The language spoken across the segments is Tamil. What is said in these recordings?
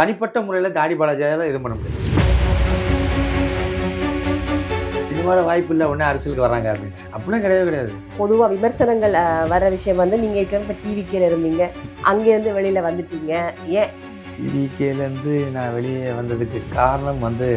தனிப்பட்ட முறையில் தாடி பாலாஜியால் இது பண்ண முடியாது சினிமாவில் வாய்ப்பு இல்லை உடனே அரசியலுக்கு வராங்க அப்படின்னு. அப்படிலாம் கிடையவே கிடையாது. பொதுவா விமர்சனங்கள் வர விஷயம் வந்து நீங்க இருக்கிற டிவிக்கில் இருந்தீங்க. அங்கிருந்து வெளியில வந்துட்டீங்க. ஏன்? டிவிகேலேருந்து நான் வெளியே வந்ததுக்கு காரணம் வந்து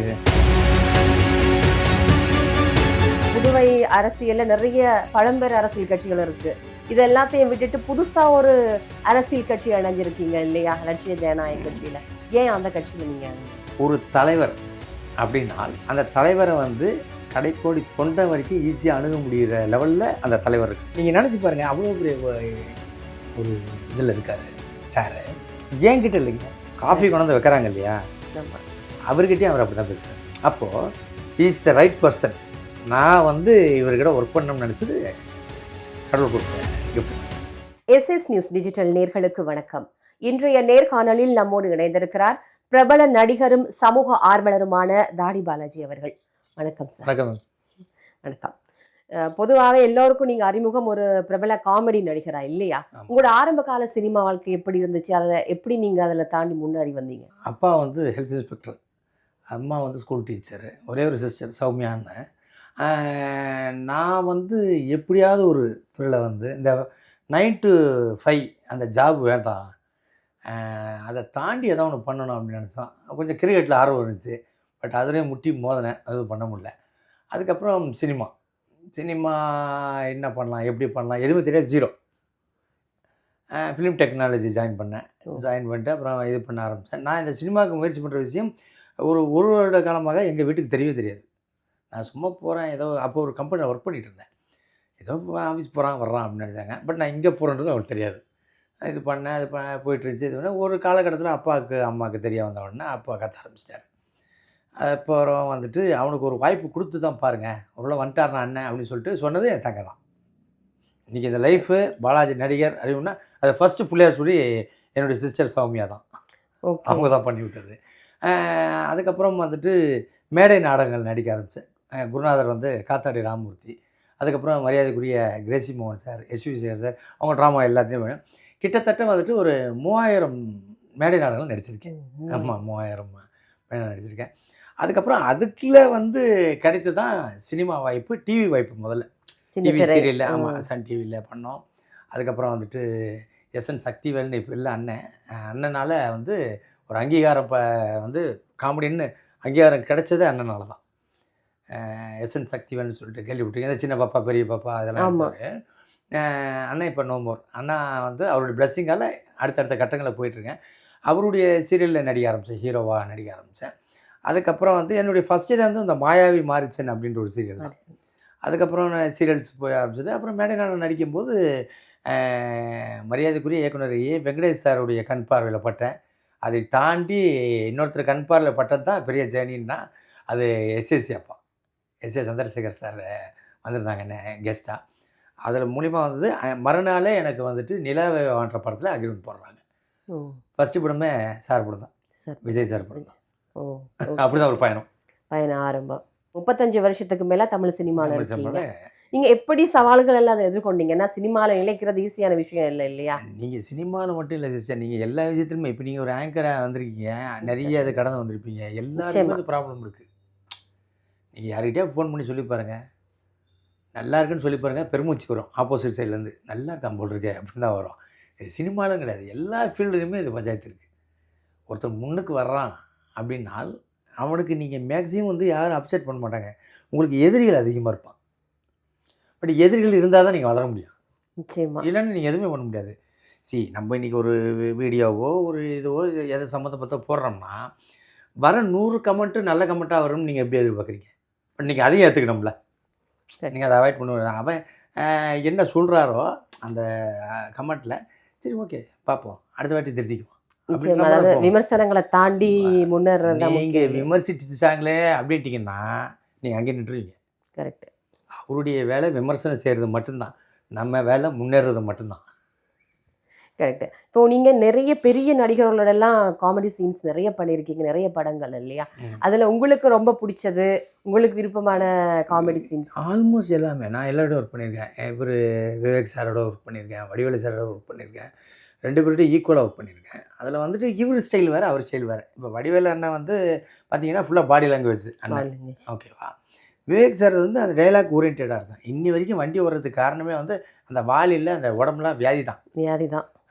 புதுவை அரசியல்ல நிறைய பழம்பெற அரசியல் கட்சிகள் இருக்கு. இது எல்லாத்தையும் விட்டுட்டு புதுசா ஒரு அரசியல் கட்சி இணைஞ்சிருக்கீங்க இல்லையா? லட்சிய ஜனநாயக கட்சியில. ஏன் அந்த கட்சியில நீங்க? ஒரு தலைவர் அப்படின்னால் அந்த தலைவரை வந்து கடைக்கோடி தொண்டை வரைக்கும் ஈஸியாக அணுக முடிகிற லெவலில் அந்த தலைவர் இருக்கு. நீங்கள் நினச்சி பாருங்கள் அவ்வளோ பெரிய ஒரு இதில் இருக்காரு சார். ஏன்கிட்ட இல்லைங்க. காஃபி கொண்டாந்து வைக்கிறாங்க இல்லையா. அவர்கிட்டயும் அவர் அப்படி தான் பேசுகிறார் அப்போது இஸ் த ரைட் பர்சன் நான் வந்து இவர்கிட்ட ஒர்க் பண்ணணும்னு நினச்சது கடவுள் கொடுத்த கிஃப்ட் எஸ்எஸ் நியூஸ் டிஜிட்டல் நேர்களுக்கு வணக்கம். இன்றைய நேர்காணலில் நம்மோடு இணைந்திருக்கிறார் பிரபல நடிகரும் சமூக ஆர்வலருமான தாடி பாலாஜி அவர்கள். வணக்கம் சார். வணக்கம் பொதுவாக எல்லோருக்கும் நீங்க அறிமுகம் ஒரு பிரபல காமெடி நடிகரா இல்லையா. உங்களோட ஆரம்ப கால சினிமா வாழ்க்கை எப்படி இருந்துச்சு? அதை எப்படி நீங்க அதுல தாண்டி முன்னாடி வந்தீங்க? அப்பா வந்து ஹெல்த் இன்ஸ்பெக்டர் அம்மா வந்து ஸ்கூல் டீச்சரு ஒரே ஒரு சிஸ்டர் சௌமியான்னு நான் வந்து எப்படியாவது ஒரு துறையில் வந்து இந்த நைன் டு ஃபைவ் அந்த ஜாப் வேண்டாம். அதை தாண்டி ஏதோ ஒன்று பண்ணணும் அப்படின்னு நினச்சோம். கொஞ்சம் கிரிக்கெட்டில் ஆர்வம் இருந்துச்சு. பட் அதுலேயும் முட்டி மோதினேன் அதுவும் பண்ண முடியல. அதுக்கப்புறம் சினிமா. சினிமா என்ன பண்ணலாம் எப்படி பண்ணலாம் எதுவுமே தெரியாது ஜீரோ ஃபிலிம் டெக்னாலஜி ஜாயின் பண்ணேன். ஜாயின் பண்ணிட்டு அப்புறம் இது பண்ண ஆரம்பித்தேன் நான் இந்த சினிமாவுக்கு முயற்சி பண்ணுற விஷயம் ஒரு ஒரு வருட காலமாக எங்கள் வீட்டுக்கு தெரியவே தெரியாது. நான் சும்மா போகிறேன் ஏதோ அப்போ ஒரு கம்பெனியில் ஒர்க் பண்ணிகிட்டு இருந்தேன். ஏதோ ஆஃபீஸ் போகிறான் வர்றான் அப்படின்னு நினச்சாங்க. பட் நான் இங்கே போகிறேன்றது அவங்களுக்கு தெரியாது. இது பண்ணேன் இது பண்ண போயிட்டு இருந்துச்சு இது பண்ணேன் ஒரு காலகட்டத்தில் அப்பாவுக்கு அம்மாவுக்கு தெரிய வந்த உடனே அப்பா கத்த ஆரம்பிச்சிட்டாரு. அப்புறம் வந்துட்டு அவனுக்கு ஒரு வாய்ப்பு கொடுத்து தான் பாருங்கள் ஒருவேளை வந்துட்டார் நான் அண்ணன் அப்படின்னு சொல்லிட்டு சொன்னது என் தங்க தான். இன்றைக்கி இந்த லைஃபு பாலாஜி நடிகர் அறிவுன்னா அதை ஃபஸ்ட்டு பிள்ளையார் சொல்லி என்னுடைய சிஸ்டர் சௌமியா தான். அவங்க தான் பண்ணி விட்டது. அதுக்கப்புறம் வந்துட்டு மேடை நாடகங்கள் நடிக்க ஆரம்பித்தேன் குருநாதர் வந்து காத்தாடி ராமமூர்த்தி. அதுக்கப்புறம் மரியாதைக்குரிய கிரேசி மோகன் சார் எஸ்வி சேகர் சார் அவங்க ட்ராமா எல்லாத்தையும் வேணும் கிட்டத்தட்ட வந்துட்டு ஒரு மூவாயிரம் மேடை நாடகங்கள் நடிச்சிருக்கேன். ஆமாம் மூவாயிரம். மேடை நடிச்சிருக்கேன். அதுக்கப்புறம் அதுக்குள்ள வந்து கிடைத்து தான் சினிமா வாய்ப்பு டிவி வாய்ப்பு முதல்ல. டிவி. சீரியலில். ஆமாம் சன் டிவியில் பண்ணோம். அதுக்கப்புறம் வந்துட்டு எஸ்என் சக்திவேல்னு இப்போ இல்லை அண்ணன். அண்ணனால் வந்து ஒரு அங்கீகாரம் இப்போ வந்து காமெடின்னு அங்கீகாரம் கிடைச்சதே அண்ணனால தான் எஸ்என் சக்திவேல்னு சொல்லிட்டு கேள்விப்பட்டீங்க இந்த சின்ன பாப்பா பெரிய பாப்பா அதெல்லாம் அண்ணன் இப்போ நோமோர் அண்ணா வந்து அவருடைய பிளஸ்ஸிங்கால் அடுத்தடுத்த கட்டங்களில் போயிட்டுருக்கேன். அவருடைய சீரியலில் நடிக்க ஆரம்பித்தேன் ஹீரோவாக நடிக்க ஆரம்பித்தேன் அதுக்கப்புறம் வந்து என்னுடைய ஃபஸ்ட்டு தான் வந்து இந்த மாயாவி மாரிச்சன் அப்படின்ற ஒரு சீரியல் தான். அதுக்கப்புறம் நான் சீரியல்ஸ் போய் ஆரம்பிச்சது. அப்புறம் மேடை நாடகம் நடிக்கும்போது மரியாதைக்குரிய இயக்குனர் ஏ. வெங்கடேஷ் சாருடைய கண் பார்வையில் பட்டேன். அதை தாண்டி இன்னொருத்தர் கண் பார்வையில் பட்டது தான் பெரிய ஜேர்னின்னா அது எஸ்எஸ்சி அப்பா. எஸ். ஏ சந்திரசேகர் சார் வந்திருந்தாங்க என்ன கெஸ்ட்டாக அதில் மூலிமா வந்தது அஹ், மறுநாளே எனக்கு வந்துட்டு நிலவேவான்ற படத்தில் அக்ரிமெண்ட் போடுறாங்க. ஃபஸ்ட்டு படமே சார் படம் தான் சார் விஜய் சார் படம் தான் ஓ அப்படி தான் ஒரு பயணம். பயண ஆரம்பம். முப்பத்தஞ்சு வருஷத்துக்கு மேல தமிழ் தமிழ் இருக்கீங்க. சினிமாவில் நீங்க எப்படி சவால்கள் எல்லாம் அதை எதிர்கொண்டீங்க? ஏன்னா சினிமால நிலைக்கிறது ஈஸியான விஷயம் இல்லை இல்லையா? நீங்கள் சினிமாவில் மட்டும் இல்லை சிஸ்டர். நீங்கள் எல்லா விஷயத்துலையுமே இப்போ நீங்கள் ஒரு ஆங்கராக வந்திருக்கீங்க. நிறைய அது கடந்து வந்திருப்பீங்க. அது ப்ராப்ளம் இருக்குது நீங்கள் யார்கிட்டயா ஃபோன் பண்ணி சொல்லி பாருங்கள் நல்லா இருக்குன்னு சொல்லி பாருங்கள் பெருமூச்சு வரும். ஆப்போசிட் சைட்லேருந்து நல்லா இருக்கான் போல் இருக்கே அப்படின்னு தான் வரும். இது சினிமாலும் கிடையாது. எல்லா ஃபீல்டுலையுமே இது பஞ்சாயத்து இருக்குது ஒருத்தன் முன்னுக்கு வர்றான் அப்படின்னால் அவனுக்கு நீங்கள் மேக்ஸிமம் வந்து யாரும் அப்செட் பண்ண மாட்டாங்க. உங்களுக்கு எதிரிகள் அதிகமாக இருப்பான் பட் எதிரிகள் இருந்தால் தான் நீங்கள் வளர முடியும். நிச்சயமா. இல்லைன்னு நீங்கள் எதுவுமே பண்ண முடியாது. சி நம்ம இன்றைக்கி ஒரு வீடியோவோ ஒரு இதுவோ இது எதை சம்மந்தப்பட்ட போடுறோம்னா வர நூறு கமெண்ட்டு நல்ல கமெண்ட்டாக வரும்னு நீங்கள் எப்படி எதிர்பார்க்குறீங்க? பட் நீங்கள் அதையும் ஏற்றுக்கணும்ல சரி. நீங்கள் அதை அவாய்ட் பண்ணுவேன் அவன் என்ன சொல்கிறாரோ அந்த கமெண்ட்டில் சரி ஓகே பார்ப்போம். அடுத்த வாட்டி திருத்திக்குவோம். விமர்சனங்களை தாண்டி முன்னேறது நீங்கள் விமர்சிச்சாங்களே அப்படின்ட்டிங்கன்னா நீங்கள் அங்கே நின்றுவீங்க கரெக்ட் அவருடைய வேலை விமர்சனம் செய்கிறது மட்டும்தான். நம்ம வேலை முன்னேறது மட்டும்தான். கரெக்ட் இப்போ நீங்க நிறைய பெரிய நடிகர்களோட எல்லாம் காமெடி சீன்ஸ் நிறைய பண்ணியிருக்கீங்க நிறைய படங்கள் இல்லையா. அதுல உங்களுக்கு ரொம்ப பிடிச்சது உங்களுக்கு விருப்பமான காமெடி சீன்ஸ் ஆல்மோஸ்ட் எல்லாமே. நான் எல்லாரோட ஒர்க் பண்ணியிருக்கேன். இவர் விவேக் சாரோட ஒர்க் பண்ணியிருக்கேன் வடிவேலு சாரோட ஒர்க் பண்ணியிருக்கேன். ரெண்டு பேர்கிட்ட ஈக்குவலாக ஒர்க் பண்ணியிருக்கேன். அதில் வந்துட்டு இவர் ஸ்டைல் வேறு அவர் ஸ்டைல் வேறு. இப்போ வடிவேலு அண்ணன் வந்து பார்த்தீங்கன்னா ஃபுல்லாக பாடி லாங்குவேஜ் அண்ணன். ஓகேவா விவேக் சார் வந்து அந்த டைலாக் ஓரியன்டாக இருக்கும் இன்னி வரைக்கும் வண்டி ஓடுறதுக்கு காரணமே வந்து அந்த வாலில் அந்த உடம்புலாம் வியாதி தான் வியாதிதான். ஆமாம்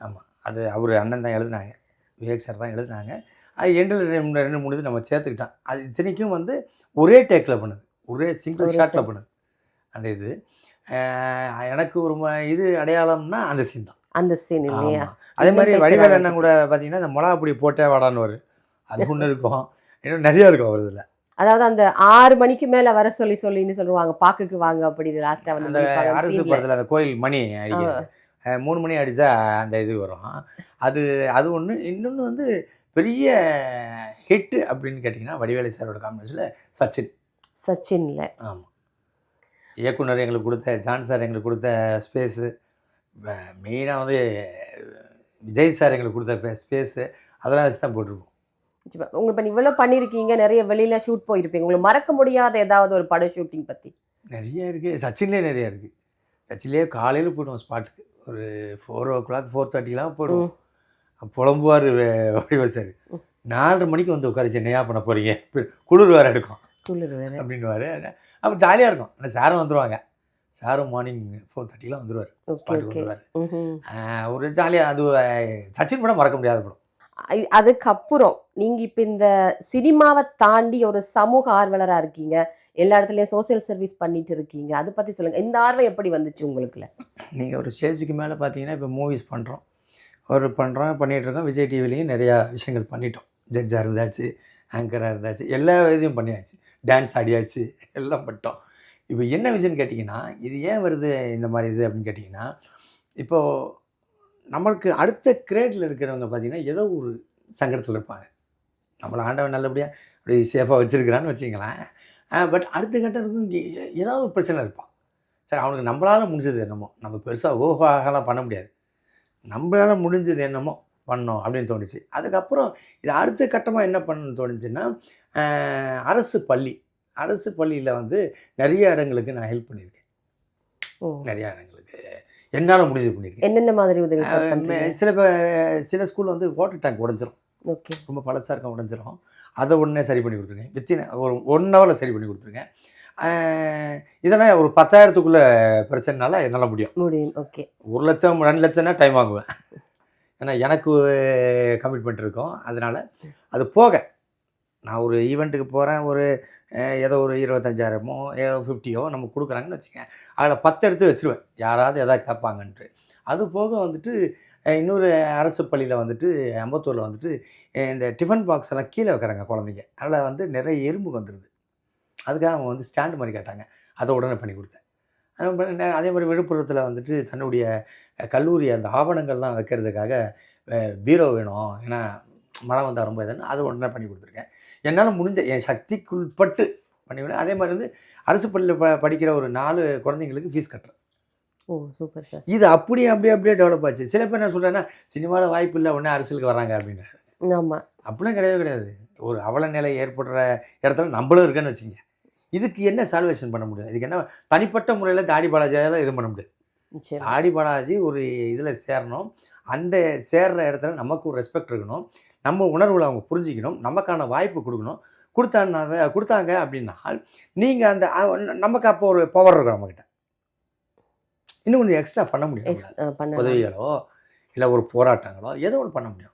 அது அவர் அண்ணன் தான் எழுதுனாங்க. விவேக் சார் தான் எழுதுனாங்க. அது எண்டில் ரெண்டு ரெண்டு மூணு இது நம்ம சேர்த்துக்கிட்டோம். அது இத்தனைக்கும் வந்து ஒரே டேக்கில் பண்ணுது. ஒரே சிங்கிள் ஷாட்டில். பண்ணுது. அந்த இது. எனக்கு ஒரு இது அடையாளம்னா அந்த சீன் தான். அந்த சீன் இல்லையா? அதே மாதிரி வடிவேல். அண்ணன் கூட பார்த்தீங்கன்னா இந்த மிளகா பொடி போட்டே வாடான்னு வரும் அது ஒன்று இருக்கும். இன்னும் நிறைய இருக்கும் அவர் இதில். அதாவது அந்த ஆறு மணிக்கு மேல வர சொல்லி சொல்லின்னு சொல்லுவாங்க. பாக்குக்கு வாங்க அப்படின்னு லாஸ்டா வந்து அந்த அந்த அரசு. படத்தில் அந்த கோயில் மணி அடிக்கிறது. மூணு மணி அடித்தா அந்த இது வரும். அது அது ஒன்று இன்னொன்று வந்து பெரிய ஹிட் அப்படின்னு கேட்டிங்கன்னா வடிவேலு சாரோட காம்பினேஷனில் சச்சின். சச்சின்ல. ஆமாம் இயக்குனர் எங்களுக்கு கொடுத்த ஜான் சார் எங்களுக்கு கொடுத்த ஸ்பேஸு மெயினாக வந்து விஜய் சார் எங்களுக்கு கொடுத்த ஸ்பேஸு அதெல்லாம் வச்சு தான் போட்டிருப்போம் நிச்சயமா. உங்க இப்ப இவ்வளவு பண்ணிருக்கீங்க. நிறைய வெளியில ஷூட் போயிருப்பீங்க. உங்களுக்கு மறக்க முடியாத ஏதாவது ஒரு பட ஷூட்டிங் பத்தி. நிறைய இருக்குது சச்சின்லேயே நிறைய இருக்குது சச்சின்லேயே காலையில் போயிடுவோம் ஸ்பாட்டுக்கு ஒரு ஃபோர் ஓ கிளாக் ஃபோர் தேர்ட்டிலாம் போயிடுவோம் புலம்புவார் வடிவல் சார். நாலரை மணிக்கு வந்து உட்காரிச்சு என்னையா பண்ண போகிறீங்க குளிர் வேறு எடுக்கும். குளிர் வேற. அப்படின்னுவாரு. அப்போ ஜாலியாக இருக்கும். அந்த சாரும் வந்துடுவாங்க சாரும் மார்னிங் ஃபோர் தேர்ட்டிலாம் வந்துடுவார் ஓகே வந்துடுவார் ஒரு ஜாலியாக அது சச்சின் படம் மறக்க முடியாத படம். அதுக்கப்புறம் நீங்க இப்ப இந்த சினிமாவை தாண்டி ஒரு சமூக ஆர்வலரா இருக்கீங்க. எல்லா இடத்துலையும் சோசியல் சர்வீஸ் பண்ணிட்டு இருக்கீங்க. அதை பற்றி சொல்லுங்கள் இந்த ஆர்வம் எப்படி வந்துச்சு உங்களுக்குல நீங்கள் ஒரு ஸ்டேஜுக்கு மேலே பார்த்தீங்கன்னா இப்போ மூவிஸ் பண்ணுறோம் ஒரு பண்ணுறோம் பண்ணிகிட்ருக்கோம் விஜய் டிவிலையும் நிறையா விஷயங்கள் பண்ணிட்டோம். ஜட்ஜாக இருந்தாச்சு ஆங்கராக இருந்தாச்சு எல்லா இதையும் பண்ணியாச்சு. டான்ஸ் ஆடியாச்சு எல்லாம் பண்ணிட்டோம். இப்போ என்ன விஷயம்னு கேட்டிங்கன்னா இது ஏன் வருது இந்த மாதிரி இது அப்படின்னு கேட்டிங்கன்னா இப்போது நம்மளுக்கு அடுத்த கிரேடில் இருக்கிறவங்க பார்த்தீங்கன்னா ஏதோ ஒரு சங்கடத்தில் இருப்பாங்க. நம்மளை ஆண்டவன் நல்லபடியாக அப்படி சேஃபாக வச்சுருக்கிறான்னு வச்சுங்களேன் பட் அடுத்த கட்டத்துக்கு ஏதாவது ஒரு பிரச்சனை இருப்பான். சரி அவனுக்கு நம்மளால் முடிஞ்சது என்னமோ நம்ம பெருசாக ஓஹாகலாம் பண்ண முடியாது. நம்மளால் முடிஞ்சது என்னமோ பண்ணோம் அப்படின்னு தோணுச்சு. அதுக்கப்புறம் இது அடுத்த கட்டமாக என்ன பண்ணணும்னு தோணுச்சுன்னா அரசு பள்ளி அரசு பள்ளியில் வந்து நிறைய இடங்களுக்கு நான் ஹெல்ப் பண்ணியிருக்கேன். ஓ. நிறைய இடங்களுக்கு. என்னால் முடிஞ்சது பண்ணியிருக்கேன். என்னென்ன மாதிரி உதவி சில சில ஸ்கூலில் வந்து வாட்டர் டேங்க் உடஞ்சிரும். ஓகே. ரொம்ப பழசாக இருக்க உடஞ்சிரும். அதை உடனே சரி பண்ணி கொடுத்துருக்கேன் வித்தின் ஒரு ஒன் ஹவரில் சரி பண்ணி கொடுத்துருக்கேன் ஆஹ், இதெல்லாம் ஒரு பத்தாயிரத்துக்குள்ளே பிரச்சனைனால என்னால் முடியும். முடியும் ஓகே. ஒரு லட்சம் ரெண்டு லட்சம்னா டைம் வாங்குவேன் ஏன்னா எனக்கு கமிட்மெண்ட் இருக்கும். அதனால் அது போக நான் ஒரு ஈவெண்ட்டுக்கு போகிறேன் ஒரு ஏதோ ஒரு இருபத்தஞ்சாயிரமோ ஏதோ ஃபிஃப்டியோ நம்ம கொடுக்குறாங்கன்னு வச்சுக்கேன் அதில் பத்து எடுத்து வச்சுருவேன். யாராவது எதாவது கேட்பாங்கன்ட்டு. அது போக வந்துட்டு இன்னொரு அரசு பள்ளியில் வந்துட்டு அம்பத்தூரில் வந்துட்டு இந்த டிஃபன் பாக்ஸ் எல்லாம் கீழே வைக்கிறாங்க குழந்தைங்க. அதில் வந்து நிறைய எறும்பு வந்துடுது அதுக்காக அவங்க வந்து ஸ்டாண்டு மாதிரி கேட்டாங்க அதை உடனே பண்ணி கொடுத்தேன். அது அதே மாதிரி விழுப்புரத்தில் வந்துட்டு தன்னுடைய கல்லூரி அந்த ஆவணங்கள்லாம் வைக்கிறதுக்காக பீரோ வேணும். ஏன்னா மழை வந்தால் ரொம்ப இதுன்னு அது உடனே பண்ணி கொடுத்துருக்கேன். என்னால் முடிஞ்ச என் சக்திக்குட்பட்டு பண்ணிவிடுவேன் அதே மாதிரி வந்து அரசு பள்ளியில் ப படிக்கிற ஒரு நாலு குழந்தைங்களுக்கு ஃபீஸ் கட்டுறேன். Oh super sir. இது அப்படியே அப்படியே அப்படியே டெவலப் ஆச்சு. சில பேர் என்ன சொல்கிறேன்னா சினிமாவில் வாய்ப்பு இல்லை உடனே அரசியலுக்கு வராங்க அப்படின்னு ஆமா. அப்படிலாம் கிடையவே கிடையாது. ஒரு அவல நிலை ஏற்படுற இடத்துல நம்மளும் இருக்கேன்னு வச்சுங்க இதுக்கு என்ன சால்வேஷன் பண்ண முடியும்? இதுக்கு என்ன தனிப்பட்ட முறையில் தாடி பாலாஜியால் எதுவும் பண்ண முடியாது. தாடி பாலாஜி ஒரு இதில் சேரணும். அந்த சேர்ற இடத்துல நமக்கு ஒரு ரெஸ்பெக்ட் இருக்கணும். நம்ம உணர்வுகளை அவங்க புரிஞ்சிக்கணும். நமக்கான வாய்ப்பு கொடுக்கணும். கொடுத்தாங்க கொடுத்தாங்க அப்படின்னா நீங்கள் அந்த நமக்கு அப்போ ஒரு பவர் இருக்கும் நம்மக்கிட்ட இன்னும் கொஞ்சம் எக்ஸ்ட்ரா பண்ண முடியும் உதவிகளோ இல்லை ஒரு போராட்டங்களோ ஏதோ ஒன்று பண்ண முடியும்.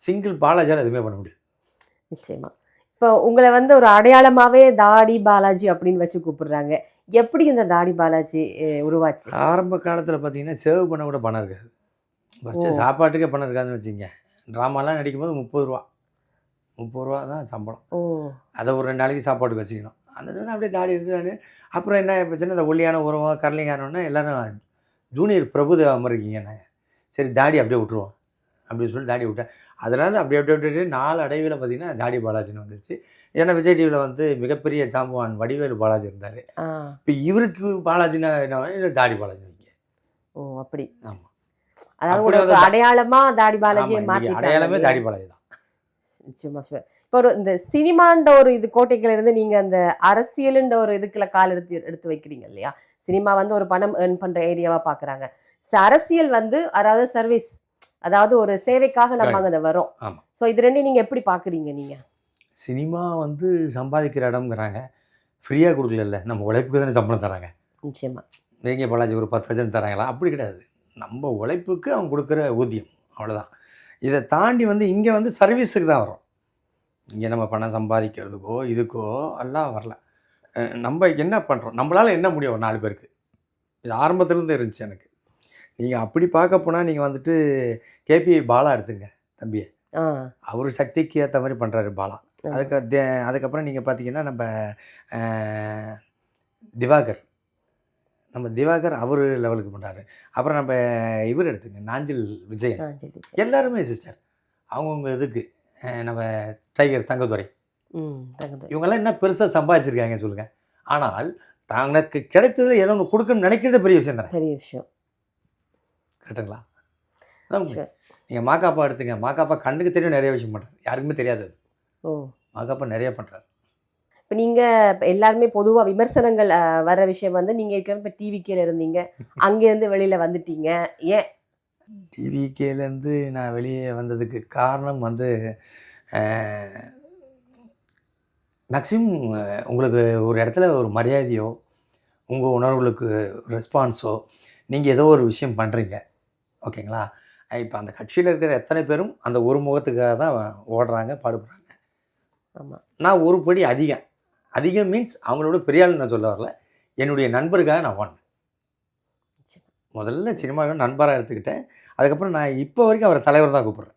சிங்கிள் பாலாஜியால் எதுவுமே பண்ண முடியாது. நிச்சயமா. இப்போ உங்களை வந்து ஒரு அடையாளமாவே தாடி பாலாஜி அப்படின்னு வச்சு கூப்பிடுறாங்க. எப்படி இந்த தாடி பாலாஜி உருவாச்சு? ஆரம்ப காலத்தில் பார்த்தீங்கன்னா சேவ் பண்ண கூட பணம் இருக்காது. ஃபஸ்ட்டு. சாப்பாட்டுக்கே பணம் இருக்காதுன்னு வச்சுங்க ட்ராமாலாம் நடிக்கும்போது முப்பது ரூபா. முப்பது ரூபா தான் சம்பளம். ஓ. அதை ஒரு ரெண்டு நாளைக்கு சாப்பாட்டுக்கு வச்சுக்கணும். அந்த சமயம் அப்படியே தாடி இருந்து அப்புறம் என்ன பிரச்சனை இந்த ஒல்லியான உருவம் கரலிங்கானோன்னா எல்லாரும் ஜூனியர் பிரபுதேவா மாதிரி இருக்கீங்க நாங்கள் சரி தாடி அப்படியே விட்டுருவோம். அப்படின்னு சொல்லி தாடி விட்டேன். அதனால அப்படியே அப்படியே அப்படியே நாலு அடைவில் பார்த்தீங்கன்னா தாடி பாலாஜின்னு வந்துருச்சு. ஏன்னா விஜய் டிவியில் வந்து மிகப்பெரிய ஜாம்பவான் வடிவேலு பாலாஜி இருந்தார். இப்போ இவருக்கு பாலாஜினா என்ன தாடி பாலாஜி வைங்க. ஓ அப்படி. ஆமாம் அதாவது அப்படி உங்களுக்கு வந்து- அடையாளமா தாடி பாலாஜியை அடையாளமே தாடி பாலாஜி தான். நிச்சயமா sure. இப்போ ஒரு இந்த சினிமான்ற ஒரு இது கோட்டைக்குள்ள இருந்து நீங்க அந்த அரசியலுன்ற ஒரு இதுக்குள்ள கால் எடுத்து எடுத்து வைக்கிறீங்க இல்லையா? சினிமா வந்து ஒரு பணம் ஏர்ன் பண்ற ஏரியாவா பாக்குறாங்க. So, அரசியல் வந்து அதாவது சர்வீஸ் அதாவது ஒரு சேவைக்காக நம்ம அங்க வரோம். சோ இது ரெண்டையும் நீங்க எப்படி பாக்குறீங்க நீங்க? சினிமா வந்து சம்பாதிக்கிற இடம்ங்கிறாங்க. ஃப்ரீயாக கொடுக்கல நம்ம உழைப்புக்கு தானே சம்பளம் தராங்க. நிச்சயமா. வேங்கிய பாலாஜி ஒரு பத்து லட்சம் தராங்களா? அப்படி கிடையாது. நம்ம உழைப்புக்கு அவங்க கொடுக்குற ஊதியம். அவ்வளோதான் இதை தாண்டி வந்து இங்கே வந்து சர்வீஸுக்கு தான் வரும் இங்கே நம்ம பணம் சம்பாதிக்கிறதுக்கோ இதுக்கோ எல்லாம் வரல. நம்ம என்ன பண்ணுறோம் நம்மளால் என்ன முடியும் ஒரு நாலு பேருக்கு? இது ஆரம்பத்துலேருந்து இருந்துச்சு எனக்கு. நீங்கள் அப்படி பார்க்க போனால் நீங்கள் வந்துட்டு கேபி பாலா எடுத்துங்க தம்பியை. அவர் சக்திக்கு ஏற்ற மாதிரி பண்ணுறாரு பாலா. அதுக்கு அதுக்கப்புறம் நீங்கள் பார்த்தீங்கன்னா நம்ம திவாகர். நம்ம திவாகர் அவர் லெவலுக்கு பண்ணுறாரு அப்புறம் நம்ம இவர் எடுத்துங்க நாஞ்சில் விஜயன். சரி எல்லாருமே சிஸ்டர். அவங்கவுங்க இதுக்கு. நம்ம டைகர் தங்கதுரை. இவங்கெல்லாம் என்ன பெருசாக சம்பாதிச்சிருக்காங்க சொல்லுங்கள் ஆனால் தனக்கு கிடைத்ததுல ஏதோ ஒன்று கொடுக்கணும்னு நினைக்கிறது பெரிய விஷயம் தானே. பெரிய விஷயம். கரெக்டுங்களா. நீங்கள் மாக்காப்பா எடுத்துங்க. மாக்காப்பா கண்ணுக்கு தெரியும் நிறைய விஷயம் பண்ணுறாரு யாருக்குமே தெரியாது அது. ஓ. மாக்காப்பா நிறைய பண்ணுறாரு இப்போ நீங்க இப்ப எல்லாருமே பொதுவா விமர்சனங்கள் வர விஷயம் வந்து நீங்க இருக்கிற இப்போ டிவிக்கேல இருந்தீங்க. அங்கிருந்து வெளியில வந்துட்டீங்க. ஏன் டிவிகேலேருந்து நான் வெளியே வந்ததுக்கு காரணம் வந்து மேக்ஸிமம் உங்களுக்கு ஒரு இடத்துல ஒரு மரியாதையோ உங்கள் உணர்வுகளுக்கு ரெஸ்பான்ஸோ நீங்கள் ஏதோ ஒரு விஷயம் பண்ணுறீங்க ஓகேங்களா? இப்போ அந்த கட்சியில் இருக்கிற எத்தனை பேரும் அந்த ஒரு முகத்துக்காக தான் ஓடுறாங்க பாடுபடுறாங்க. ஆமா. நான் ஒரு படி அதிகம். அதிகம் மீன்ஸ் அவங்களோட பெரிய ஆளுன்னு நான் சொல்ல வரல. என்னுடைய நண்பருக்காக நான் நிச்சயமா. முதல்ல சினிமாவுக்கு நண்பராக எடுத்துக்கிட்டேன். அதுக்கப்புறம் நான் இப்போ வரைக்கும் அவரை தலைவர் தான் கூப்பிட்றேன்.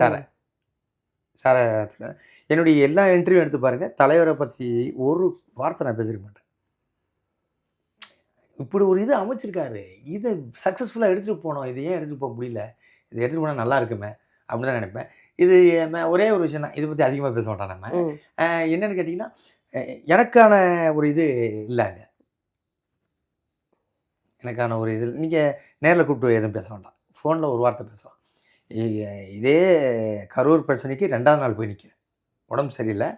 சாரை. சாரை என்னுடைய எல்லா இன்டர்வியூ எடுத்து பாருங்கள் தலைவரை பற்றி ஒரு வார்த்தை நான் பேசிருக்க மாட்டேன். இப்படி ஒரு இது அமைச்சிருக்காரு. இதை சக்ஸஸ்ஃபுல்லாக எடுத்துகிட்டு போனோம். இது ஏன் எடுத்துகிட்டு போக முடியல? இதை எடுத்துகிட்டு போனால் நல்லா இருக்குமே? அப்படின்னு தான் நினைப்பேன். இது ஒரே ஒரு விஷயம் தான். இதை பற்றி அதிகமாக பேச மாட்டோம் நம்ம. என்னன்னு கேட்டிங்கன்னா எனக்கான ஒரு இது இல்லைங்க எனக்கான ஒரு இது நீங்கள் நேரில் கூப்பிட்டு எதுவும் பேச வேண்டாம். ஃபோனில் ஒரு வார்த்தை பேசலாம். இதே கரூர் பிரச்சனைக்கு ரெண்டாவது நாள் போய் நிற்கிறேன் உடம்பு சரியில்லை.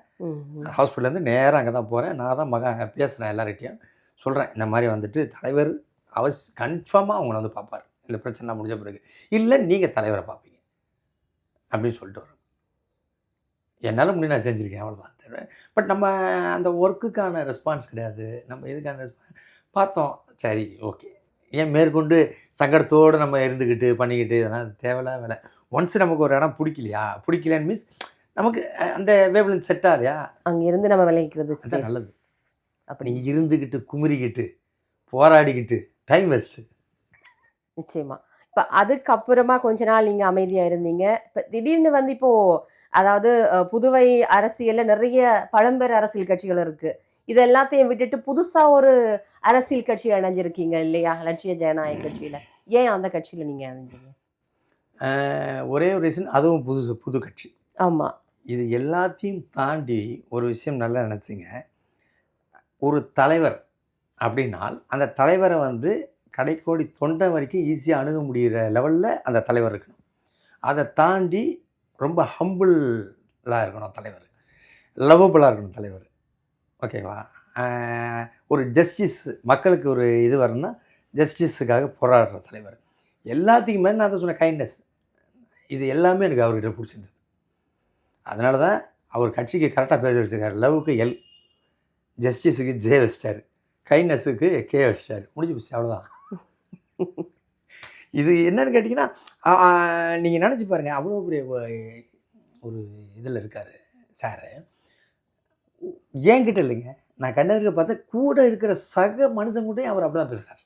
ஹாஸ்பிட்டல்லேருந்து நேராக அங்கே தான் போகிறேன் நான் தான் மகன் பேசுகிறேன் எல்லார்கிட்டையும். சொல்கிறேன் இந்த மாதிரி வந்துட்டு தலைவர் அவஸ் கன்ஃபார்மாக அவங்கள வந்து பார்ப்பார். இந்த பிரச்சனை முடிஞ்ச பிறகு. இல்லை நீங்கள் தலைவரை பார்ப்பீங்க. அப்படின்னு சொல்லிட்டு வரோம் என்னால் முடியும் நான் செஞ்சுருக்கேன். அவ்வளோதான் தவிர பட் நம்ம அந்த ஒர்க்குக்கான ரெஸ்பான்ஸ் கிடையாது. நம்ம இதுக்கான ரெஸ்பான்ஸ் பார்த்தோம். சரி ஓகே ஏன் மேற்கொண்டு சங்கடத்தோடு நம்ம இருந்துக்கிட்டு பண்ணிக்கிட்டு இதெல்லாம் தேவையில்ல வேலை. ஒன்ஸ் நமக்கு ஒரு இடம் பிடிக்கலையா? பிடிக்கலன்னு மீன்ஸ் நமக்கு அந்த வேவ்லன் செட் ஆகலையா அங்க இருந்து நம்ம விளைவிக்கிறது அதான். நல்லது. அப்படி. நீங்கள் இருந்துக்கிட்டு குமுறிக்கிட்டு போராடிக்கிட்டு டைம் வேஸ்ட்டு நிச்சயமா. இப்ப அதுக்கப்புறமா கொஞ்ச நாள் நீங்க அமைதியா இருந்தீங்க. இப்ப திடீர்னு வந்து இப்போ அதாவது புதுவை அரசியல்ல நிறைய பழம்பெரு அரசியல் கட்சிகள் இருக்கு. இது எல்லாத்தையும் விட்டுட்டு புதுசா ஒரு அரசியல் கட்சி இணைஞ்சிருக்கீங்க இல்லையா? லட்சிய ஜனநாயக கட்சியில. ஏன் அந்த கட்சியில நீங்க இணைஞ்சீங்க ஒரே ஒரு ரீசன் அதுவும் புதுசு புது கட்சி. ஆமா. இது எல்லாத்தையும் தாண்டி ஒரு விஷயம் நல்லா நினச்சிங்க. ஒரு தலைவர் அப்படின்னால் அந்த தலைவரை வந்து கடைக்கோடி தொண்டை வரைக்கும் ஈஸியாக அணுக முடிகிற லெவலில் அந்த தலைவர் இருக்கணும். அதை தாண்டி ரொம்ப ஹம்பிளாக இருக்கணும் தலைவர். லவ்வபுளாக இருக்கணும் தலைவர். ஓகேவா? ஒரு ஜஸ்டிஸ் மக்களுக்கு ஒரு இது வரணும்னா ஜஸ்டிஸுக்காக போராடுற தலைவர். எல்லாத்துக்குமே மேலே நான் அதை சொன்ன கைண்ட்னஸ் இது எல்லாமே எனக்கு அவர்கிட்ட பிடிச்சிருந்தது. அதனால தான் அவர் கட்சிக்கு கரெக்டாக பேர் வச்சிருக்கார். லவ்வுக்கு எல் ஜஸ்டிஸுக்கு ஜே வச்சிட்டார். கைண்ட்னஸுக்கு கே வச்சிட்டார். முடிஞ்சு போச்சு அவ்வளோதான் இது என்னன்னு கேட்டிங்கன்னா நீங்கள் நினச்சி பாருங்கள் அவ்வளோ பெரிய ஒரு இதில் இருக்கார் சார். என்கிட்ட இல்லைங்க. நான் கண்டதுக்கு பார்த்தா கூட இருக்கிற சக மனுஷன் கூடயும் அவர் அப்படி தான் பேசுகிறார்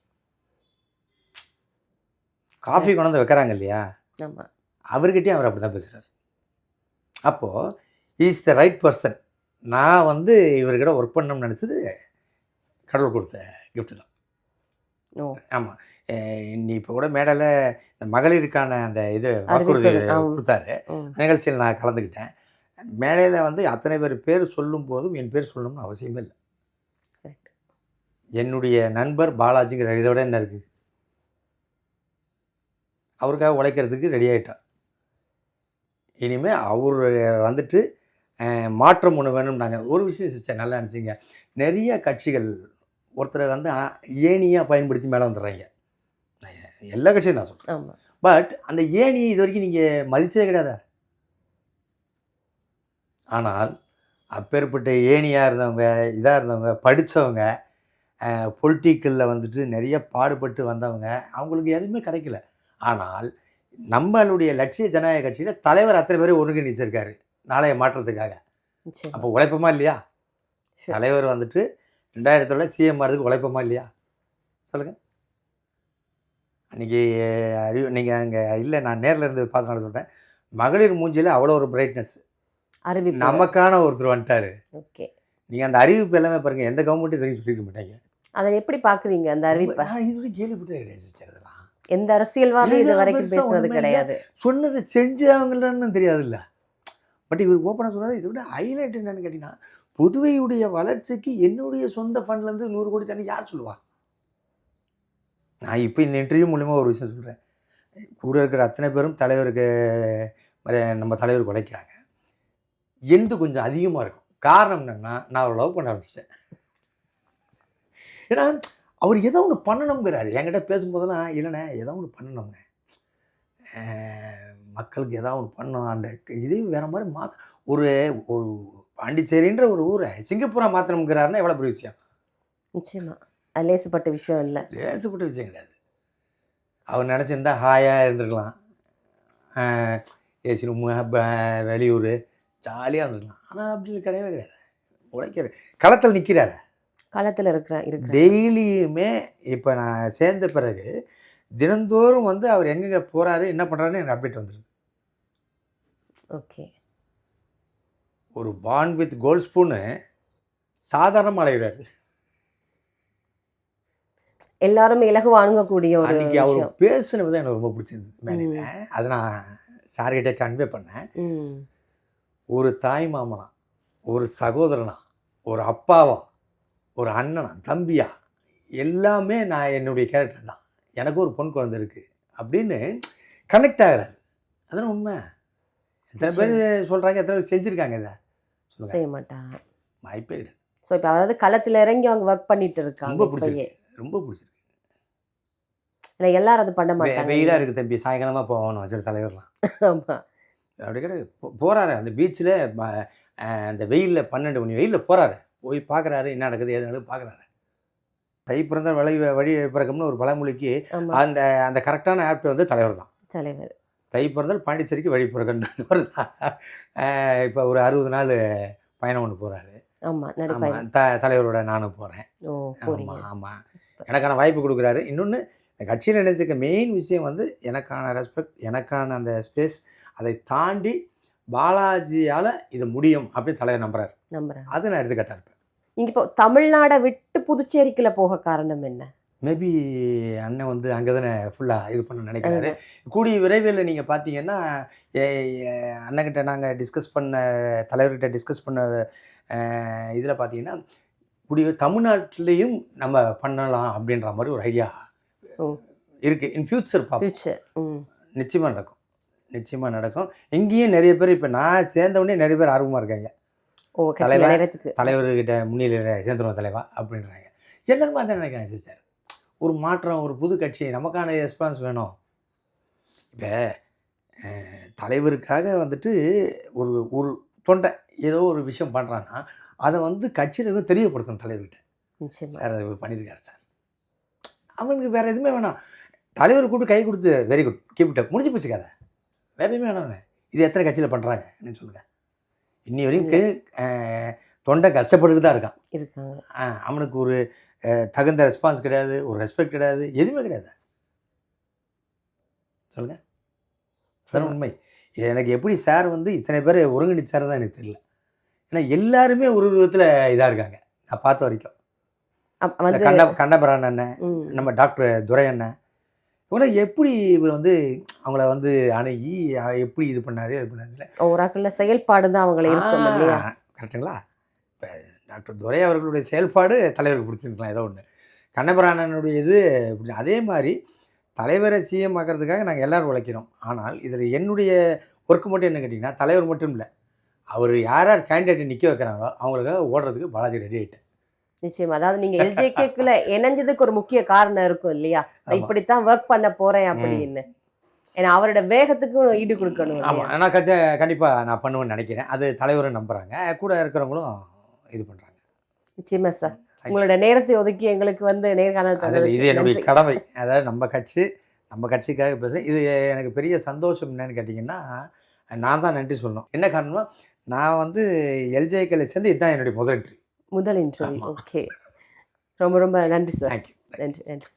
காஃபி கொண்டாந்து வைக்கிறாங்க இல்லையா? ஆமா. அவர்கிட்டயும் அவர் அப்படி தான் பேசுகிறார் அப்போது இஸ் த ரைட் பர்சன் நான் வந்து இவர்கிட்ட ஒர்க் பண்ணணும்னு நினச்சது கடவுள் கொடுத்த gift தான். ஆமாம் நீ இப்போ கூட மேடையில் இந்த மகளிருக்கான அந்த இது வாக்குறுதி. கொடுத்தாரு. நிகழ்ச்சியில் நான் கலந்துக்கிட்டேன். மேடையில் வந்து அத்தனை பேர் பேர் சொல்லும் போதும் என் பேர் சொல்லணும்னு அவசியமே இல்லை. என்னுடைய நண்பர் பாலாஜிங்கிற இதை விட என்ன இருக்குது அவருக்காக உழைக்கிறதுக்கு ரெடி ஆகிட்டார் இனிமேல் அவர் வந்துட்டு மாற்றம் ஒன்று வேணும்னாங்க. ஒரு விஷயம் சிஸ்டர் நல்லா நினச்சிங்க. நிறைய கட்சிகள் ஒருத்தரை வந்து ஏணியாக பயன்படுத்தி மேலே வந்துடுறாங்க. எல்லா கட்சியும் நான் சொல்கிறேன் பட் அந்த ஏணியை இது வரைக்கும் நீங்கள் மதிச்சதே கிடையாதா? ஆனால் அப்பேற்பட்ட ஏணியாக இருந்தவங்க இதாக இருந்தவங்க படித்தவங்க பொலிட்டிக்கலில் வந்துட்டு நிறைய பாடுபட்டு வந்தவங்க அவங்களுக்கு எதுவுமே கிடைக்கல. ஆனால் நம்மளுடைய லட்சிய ஜனநாயக கட்சியில் தலைவர் அத்தனை பேரும் ஒருங்கிணைச்சிருக்காரு. நாளைய மாற்றத்துக்காக. அப்போ உழைப்பமா இல்லையா. தலைவர் வந்துட்டு ரெண்டாயிரத்துல சிஎம் வரதுக்கு உழைப்பமா இல்லையா? சொல்லுங்க. அன்னைக்கு அறிவு நீங்கள் அங்கே இல்லை நான் நேரில் இருந்து பார்த்தனால சொல்கிறேன் மகளிர் மூஞ்சில அவ்வளோ ஒரு பிரைட்னஸ் அறிவிப்பு நமக்கான ஒருத்தர் வந்துட்டாரு. ஓகே. நீங்கள் அந்த அறிவிப்பு எல்லாமே பாருங்க எந்த கவர்மெண்ட்டும் தெரிஞ்சு சொல்லிக்க மாட்டாங்க. அதை எப்படி பாக்குறீங்க அந்த அறிவிப்பை? இதுவரை கேள்விப்பட்டதே கிடையாது இதெல்லாம் எந்த அரசியல்வாதியும் இது வரைக்கும் பேசுனது கிடையாது. சொன்னதை செஞ்சவங்கன்னு தெரியாதுல்ல. பட் இவர் ஓப்பனாக சொன்னது இதை விட ஹைலைட் என்னன்னு கேட்டிங்கன்னா புதுவையுடைய வளர்ச்சிக்கு என்னுடைய சொந்த ஃபண்ட்லேருந்து நூறு கோடி தண்ணி யார் சொல்லுவா? நான் இப்போ இந்த இன்டர்வியூ மூலிமா ஒரு விஷயம் சொல்கிறேன் கூட இருக்கிற அத்தனை பேரும் தலைவருக்கு நம்ம தலைவருக்கு உழைக்கிறாங்க. எந்த கொஞ்சம் அதிகமாக இருக்கும். காரணம் என்னன்னா நான் அவர் லவ் பண்ண ஆரம்பிச்சிட்டேன். ஏன்னா அவர் ஏதோ ஒன்று பண்ணணுங்கிறாரு என்கிட்ட பேசும்போதெல்லாம் இல்லைண்ணே ஏதோ ஒன்று பண்ணணும்ண்ணே. அஹ் மக்களுக்கு ஏதாவது ஒன்று பண்ணணும். அந்த இதே வேற மாதிரி மா ஒரு ஒரு பாண்டிச்சேரின்ற ஒரு ஊரை சிங்கப்பூரா மாற்றணுங்கிறாருன்னா எவ்வளோ பெரிய விஷயம்? நிச்சயமா. அது லேசுப்பட்ட விஷயம் இல்ல. லேசப்பட்ட விஷயம் கிடையாது. அவர் நினச்சிருந்தா ஹாயாக இருந்திருக்கலாம். ஏசி வெளியூர். ஜாலியாக இருந்திருக்கலாம் ஆனால் அப்படி கிடையவே கிடையாது. உழைக்கிற களத்தில் நிற்கிறாரு களத்துல இருக்கிற இருக்கிற டெய்லியுமே இப்போ நான் சேர்ந்த பிறகு தினந்தோறும் வந்து அவர் எங்கெங்கே போகிறாரு என்ன பண்ணுறாருன்னு எனக்கு அப்டேட் வந்துடுது ஒரு பான் வித் கோல்ட் ஸ்பூனு சாதாரணமாக அலைகிறாரு எல்லாருமே இலகுவா அணுகக்கூடிய ஒரு அன்னைக்கு அவர் பேசுனது எனக்கு ரொம்ப பிடிச்சிருந்தது மேடையில். அதை நான் சார்கிட்ட கன்வே பண்ணேன். ஒரு தாய் மாமனா ஒரு சகோதரனா ஒரு அப்பாவா ஒரு அண்ணனா தம்பியா எல்லாமே நான் என்னுடைய கேரக்டர் தான். எனக்கு ஒரு பொன் குழந்தை இருக்கு அப்படின்னு கனெக்ட் ஆகுறாரு. அதான உண்மை? எத்தனை பேர் சொல்றாங்க எத்தனை பேர் செஞ்சிருக்காங்க இதை? செய்ய மாட்டாங்க வாய்ப்பே கிடையாது. ஸோ இப்போ அதாவது களத்துல இறங்கி அவங்க ஒர்க் பண்ணிட்டு இருக்காங்க ரொம்ப பிடிச்சிருக்கு. ரொம்ப பிடிச்சிருக்கு. இல்லை எல்லாரும் அது பண்ண மாட்டாங்க. வெயிலா இருக்கு தம்பி. சாயங்காலமா போகணும் வச்சிரு தலைவர்லாம். ஆமா. அப்படி கிடையாது. போ- போறாரு. அந்த பீச்சில் அந்த வெயிலில் பன்னெண்டு மணி வெயிலில் போறாரு. போய் பார்க்குறாரு என்ன நடக்குது ஏது நடக்குது பார்க்குறாரு தை பிறந்த வழி வழி பிறக்கம்னு ஒரு பழமொழிக்கு அந்த அந்த கரெக்டான ஆப்ட் வந்து தலைவர் தான். தலைவர். தை பிறந்தால் பாண்டிச்சேரிக்கு வழி பிறக்கன்றது இப்போ ஒரு அறுபது நாள் பயணம் ஒன்று போகிறாரு ஆமாம் த தலைவரோட நானும் போகிறேன் ஆமாம் ஆமாம் எனக்கான வாய்ப்பு கொடுக்குறாரு. இன்னொன்று இந்த கட்சியில் நினைச்சிருக்க மெயின் விஷயம் வந்து எனக்கான ரெஸ்பெக்ட் எனக்கான அந்த ஸ்பேஸ் அதை தாண்டி பாலாஜியால் இது முடியும் அப்படின்னு தலைவர் நம்புறாரு. நம்புறேன் அது நான் எடுத்துக்கிட்டா இருப்பேன் இங்க இப்போ தமிழ்நாடை விட்டு புதுச்சேரிக்குள்ள போக காரணம் என்ன? மேபி அண்ணன் வந்து அங்கே தானே ஃபுல்லாக இது பண்ண நினைக்கிறாரு. கூடிய விரைவில் நீங்கள் பார்த்தீங்கன்னா அண்ணன்கிட்ட நாங்கள் டிஸ்கஸ் பண்ண தலைவர்கிட்ட டிஸ்கஸ் பண்ண இதில் பார்த்தீங்கன்னா கூடிய தமிழ்நாட்டிலையும் நம்ம பண்ணலாம் அப்படின்ற மாதிரி ஒரு ஐடியா. இருக்குது இன் ஃபியூச்சர் ஃபியூச்சர் நிச்சயமாக நடக்கும். நிச்சயமாக நடக்கும். இங்கேயும் நிறைய பேர் இப்போ நான் சேர்ந்த உடனே நிறைய பேர் ஆர்வமாக இருக்காங்க. ஓ தலைவர், தலைவர்கிட்ட முன்னிலையில் சேர்ந்துருவோம் தலைவா அப்படின்றாங்க. எல்லாருமே அதான் நினைக்கிறாங்க சிஸ்டர். ஒரு மாற்றம் ஒரு புது கட்சி நமக்கான ரெஸ்பான்ஸ் வேணும். இப்போ தலைவருக்காக வந்துட்டு ஒரு ஒரு தொண்டை ஏதோ ஒரு விஷயம் பண்ணுறான்னா அதை வந்து கட்சியில் எதுவும் தெரியப்படுத்தணும் தலைவர்கிட்ட. சார் அதை பண்ணியிருக்காரு சார். அவனுக்கு வேறு எதுவுமே வேணாம். தலைவர் கூப்பிட்டு கை கொடுத்து வெரி குட் கீப் இட் முடிஞ்சு போச்சு எதுவுமே வேணாம் இது எத்தனை கட்சியில் பண்ணுறாங்க என்ன சொல்லுங்கள் இன்னி வரைக்கும் தொண்டை கஷ்டப்பட்டுட்டு தான் இருக்கான். இருக்காங்க. அவனுக்கு ஒரு தகுந்த ரெஸ்பான்ஸ் கிடையாது ஒரு ரெஸ்பெக்ட் கிடையாது எதுவுமே கிடையாது. சொல்லுங்கள் சார் உண்மை. எனக்கு எப்படி சார் வந்து இத்தனை பேரை ஒருங்கிணைச்சார் தான் எனக்கு தெரியல. ஏன்னா எல்லாருமே ஒரு விதத்தில் இதாக இருக்காங்க. நான் பார்த்த வரைக்கும். கண்ட கண்டபரான் அண்ணன் நம்ம டாக்டர் துரை அண்ணன் இவங்க எப்படி இவர் வந்து அவங்கள வந்து அணுகி எப்படி இது பண்ணாரு இது பண்ணாரு ஒரு ஆக்கள செயல்பாடு தான் அவங்களை இருக்கும் இல்லையா? கரெக்டுங்களா இப்போ டாக்டர் துரை அவர்களுடைய செயல்பாடு தலைவருக்கு பிடிச்சிருக்கலாம் ஏதோ ஒன்று கண்ணபராணனுடைய இது அதே மாதிரி தலைவரை சிஎம் ஆக்கிறதுக்காக நாங்கள் எல்லாரும் உழைக்கிறோம். ஆனால் இதில் என்னுடைய ஒர்க் மட்டும் என்ன கேட்டிங்கன்னா தலைவர் மட்டும் இல்லை. அவர் யார் யார் கேண்டிடேட் நிற்க வைக்கிறாங்களோ அவங்களுக்காக ஓடுறதுக்கு பாலாஜி ரெடி ஆகிட்டேன் நிச்சயமா. அதாவது நீங்க எல்ஜேகேக்குள்ள இணைஞ்சதுக்கு ஒரு முக்கிய காரணம் இருக்கும் இல்லையா. இப்படித்தான் ஒர்க் பண்ண போறேன் அப்படின்னு. ஏன்னா அவரோட வேகத்துக்கும் ஈடு கொடுக்கணும்? ஆமாம் நான் கச்ச கண்டிப்பாக நான் பண்ணுவேன்னு நினைக்கிறேன். அது தலைவரும் நம்புகிறாங்க கூட இருக்கிறவங்களும் இது பண்ணுறாங்க நிச்சயமா சார். உங்களோட நேரத்தை ஒதுக்கி எங்களுக்கு வந்து நேர்காணல் இது என்னுடைய. கடமை. அதாவது நம்ம கட்சி நம்ம கட்சிக்காக பேசுகிறேன் இது எனக்கு பெரிய சந்தோஷம் என்னன்னு கேட்டிங்கன்னா நான் தான் நன்றி சொல்லணும். என்ன காரணம்னா நான் வந்து எல்ஜேக்கில் சேர்ந்து இதுதான் என்னுடைய முதல் என்ட்ரி முதல் இன்டர்வியூ. ஓகே ரொம்ப ரொம்ப நன்றி சார். நன்றி நன்றி